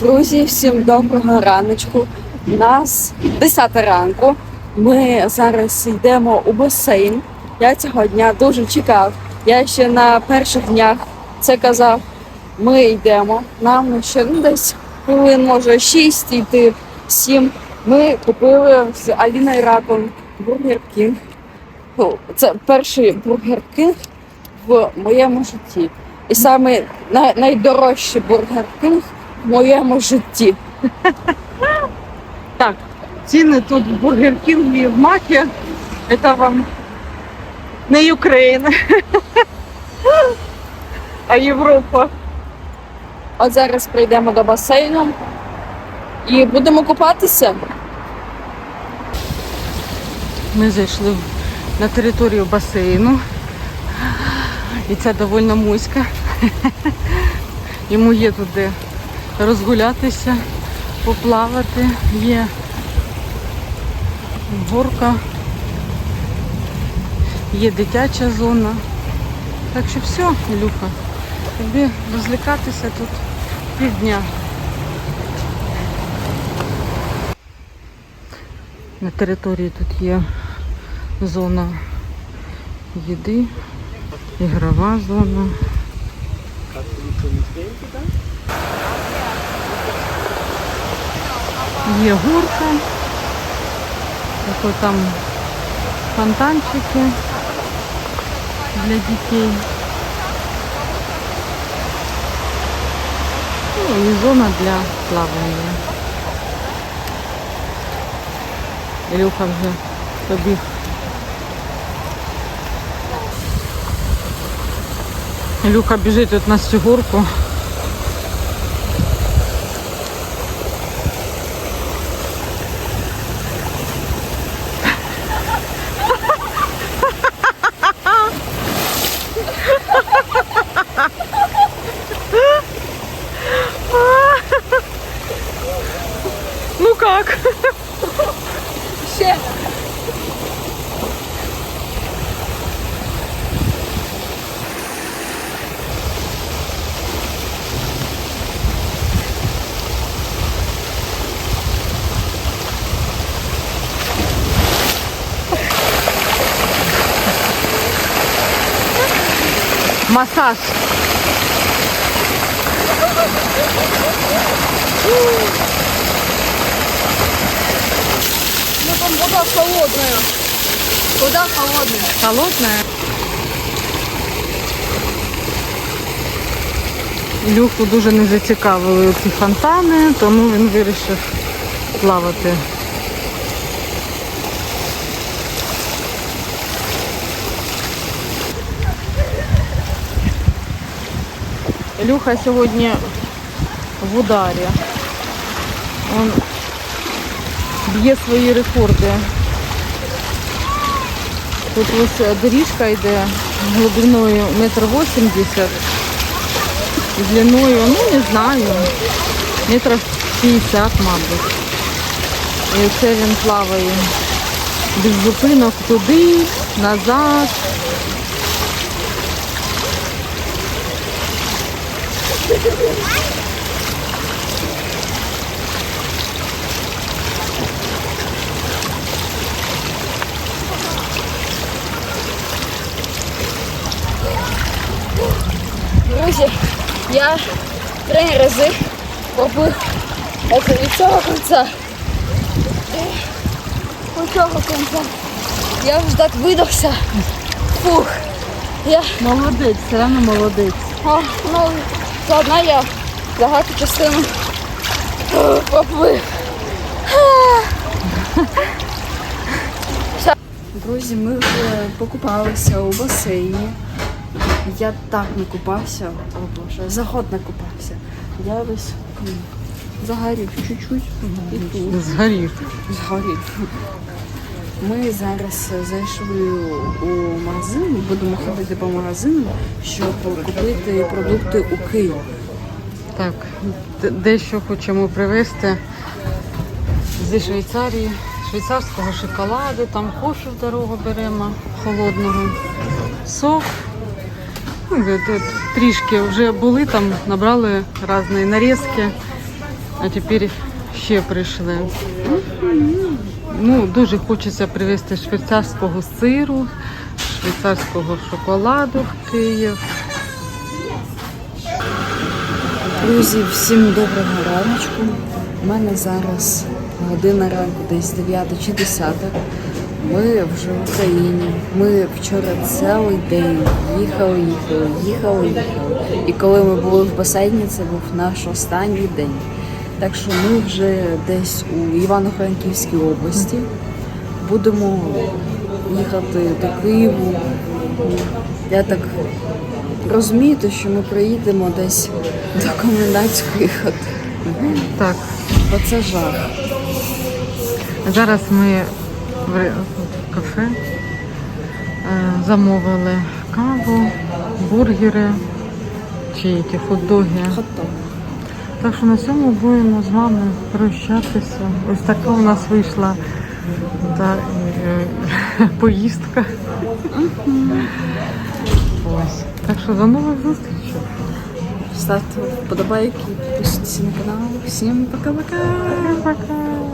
Друзі, всім доброго раночку. У нас 10 ранку. Ми зараз йдемо у басейн. Я цього дня дуже чекав. Я ще на перших днях це казав. Ми йдемо. Нам ще ну, десь хвилин, може, 6 йти, 7. Ми купили з Аліною Раком бургер Кінг. Це перший бургер Кінг в моєму житті. І саме найдорожчий бургер Кінг моєму житті. Так, ціни тут в Бургер Кінгі і в Макі. Це вам не Україна, а Європа. От зараз прийдемо до басейну і будемо купатися. Ми зайшли на територію басейну. І це доволі муська. Йому є тут де розгулятися, поплавати. Є горка, є дитяча зона. Так що все, Ілюха, тобі розвлікатися тут півдня. На території тут є зона їди, ігрова зона. Є горка, ось там фонтанчики для дітей. Ну і зона для плавання. Ілюха вже побіг. Ілюха біжить тут на цю горку. Ну как? Ще. Массаж. Ну там вода холодная. Вода холодная. Холодная. Ілюху дуже не зацікавили ці фонтани, тому він вирішив плавати. Ілюха сьогодні в ударі. Він б'є свої рекорди. Тут ось доріжка йде глибиною метр вісімдесят. Длиною, ну не знаю, метрів 50, мабуть. І це він плаває без зупинок туди, назад. Друзі, я три рази побив оце від цього кінця. і До цього кінця. Я вже так видохся. Фух. Я, Молодець, все одно молодець. а, ну, заодно я багато частину поплив. Друзі, ми вже покупалися у басейні. Я так не купався, о боже, за год не купався. Я весь загорів чуть-чуть і тут Згорів. згорів. Ми зараз зайшли у магазин, будемо ходити по магазину, щоб купити продукти у Київ. Так, дещо хочемо привезти зі Швейцарії, швейцарського шоколаду, там кофе в дорогу беремо холодного, сок. Ну, Трішки вже були там, набрали різні нарізки. А тепер ще прийшли. Ну, дуже хочеться привезти швейцарського сиру, швейцарського шоколаду в Київ. Друзі, всім доброго раночку. У мене зараз година ранку, десь 9 чи 10. Ми вже в Україні. Ми вчора цілий день їхали, їхали, їхали, їхали. І коли ми були в басейні, це був наш останній день. Так що ми вже десь у Івано-Франківській області. Будемо їхати до Києву. Я так розумію, що ми приїдемо десь до комендантської години. Так, Бо це жах. зараз ми в кафе е, замовили каву, бургери чи ті хот-доги. Хото. Так що на цьому будемо з вами прощатися. Ось така у нас вийшла та, е, поїздка. Ось. Так що до нових зустрічей. Ставте вподобайки, підписуйтесь на канал. Всім пока-пока. Пока.